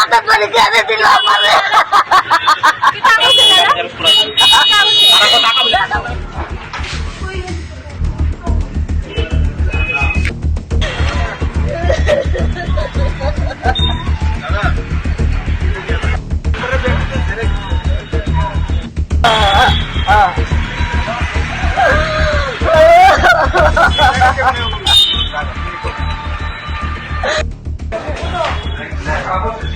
pantat maligana din lapar eh. Kita ko sila na. Parang kota ka mula. Ah, ah. Gracias.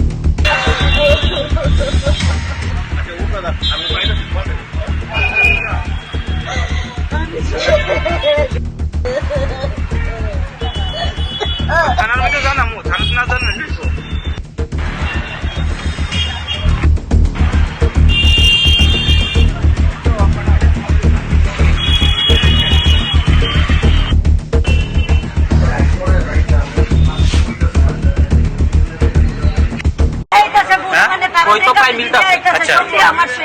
তো। আচ্ছা।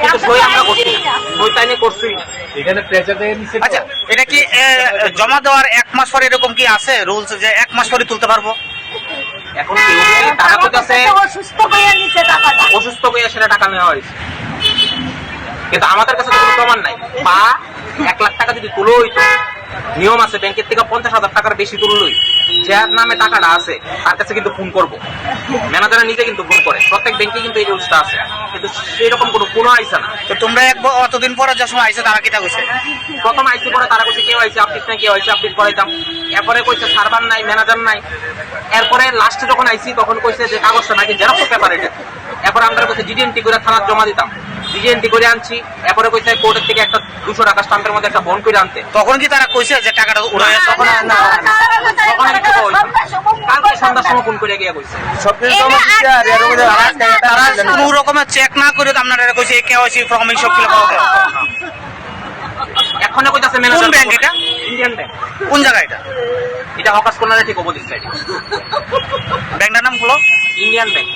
কিন্তু সই আমরা করছি না। তাই নিয়ে করছি এখানে প্রেসার থেকে নিচে তো। আচ্ছা এটা কি জমা দেওয়ার এক মাস পরে এরকম কি আছে রুলস যে এক মাস পরে তুলতে পারব এখন টাকা অসুস্থ হয়ে নিচে টাকাটা অসুস্থ হয়ে সেটা টাকা নেওয়া হয়েছে কিন্তু আমাদের কাছে কোনো প্রমাণ নাই বা এক লাখ টাকা যদি তুলো হইতো নিয়ম আছে ব্যাংকের থেকে পঞ্চাশ হাজার টাকার বেশি তুললই। যার নামে টাকাটা আছে তার কাছে কিন্তু ফোন করব। ম্যানেজার নিজে কিন্তু ফোন করে প্রত্যেক ব্যাংকে কিন্তু এই রুলসটা আছে। কিন্তু সেরকম কোনো কোনো আইসা না। তো তোমরা এক অতদিন পরে যে সময় আইসে তারা কিটা কইছে? প্রথম আইসি পরে তারা কইছে কেউ আইসি আপডেট নাই কেউ আইসি আপডেট করাইতাম এরপরে কইছে সার্ভার নাই ম্যানেজার নাই। এরপরে লাস্টে যখন আইসি তখন কইছে যে কাগজটা নাকি জেরক্স পেপার এটা। এরপরে আমরা কইছে জিডিএনটি করে থানার জমা দিতাম জিডিএনটি করে আনছি এরপরে কইছে কোর্টের থেকে একটা দুশো টাকা স্টাম্পের মধ্যে একটা বন্ড করে আনতে তখন কি তারা কইছে যে টাকাটা উড়ায় তখন তখন আমি কালকে সন্ধ্যার সময় ফোন করে গিয়ে কইছে সবকিছু জমা দিচ্ছে আর এর মধ্যে আর আজকে এটা তারা কোনো রকমের চেক না করে কইছে কেওয়াইসি ফর্ম এই সব ফিল এখন কইতাছে কোন ব্যাংক এটা? ইন্ডিয়ান ব্যাংক কোন জায়গা এটা এটা হকাস ঠিক অপোজিট সাইড ব্যাংকটার নাম হলো ইন্ডিয়ান ব্যাংক